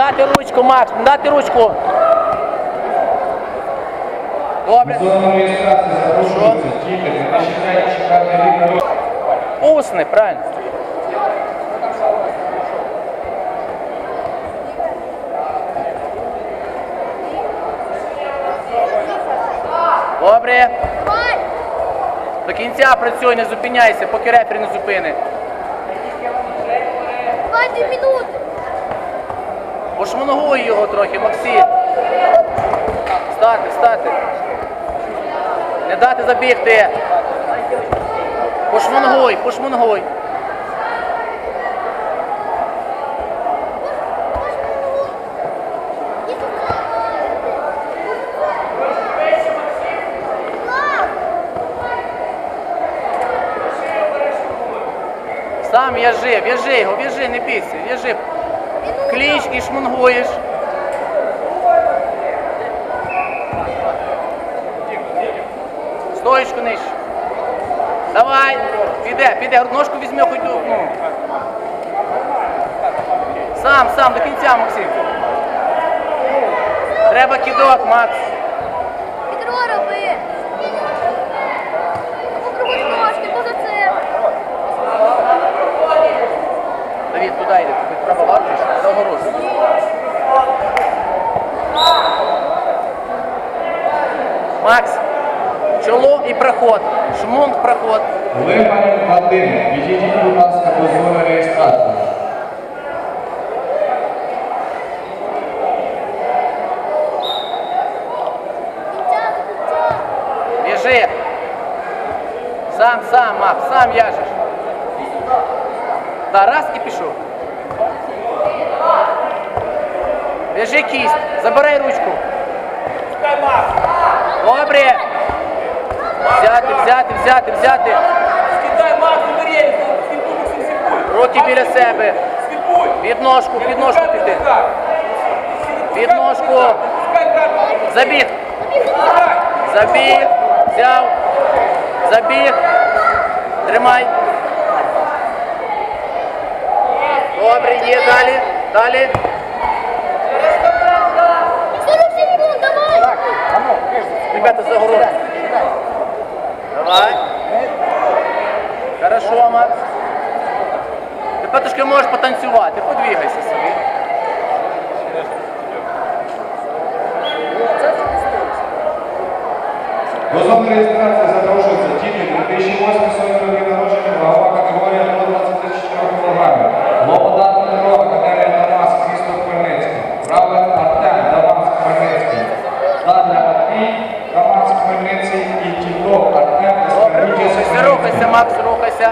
дати ручку, Макс, дати ручку. Добре. Зона реєстрації запрошується діти 2003 рік народження. Усне, правильно. Добре. До кінця працюй, не зупиняйся, поки рефері не зупини. Давайте минути. Пошмонгуй його трохи, Максим. Стати, стати. Не дати забігти. Пошмонгуй, пошмонгуй. Сам в'яжи, в'яжи його, в'яжи, не бійся, в'яжи. Кліч і шмунгуєш. Стоечку нижче. Давай. Піде, піде. Ножку візьми хоч. Ну. Сам, сам, до кінця, Максим. Треба кидок, Макс. Відро роби. Або ножки, поза це. Давід, туди йде, Макс, чоло і проход. Шмунг, проход. Лиман Вадим, підійдіть, будь ласка, до зони реєстрації. Біжи. Сам, сам, Макс, сам в'яжеш. Да, раз і пішов. Біжи кість, забирай ручку. Добре. Взяти, взяти, взяти, взяти. Руки біля себе. Під ножку, під ножку піти. Під ножку. Забіг. Забіг. Взяв. Забіг. Тримай. Добре, є далі. Далі. давай. Ребята, за гору. Давай. Хорошо, Макс. Тепер трошки можеш потанцювати, подвігайся собі. До зони реєстрації запрошується діти 2008 роки Артем, Дамаск, Хмельницький. Далі Матвій, Дамаск, Хмельницький і Тітов, Артем, рухайся, Макс, рухайся.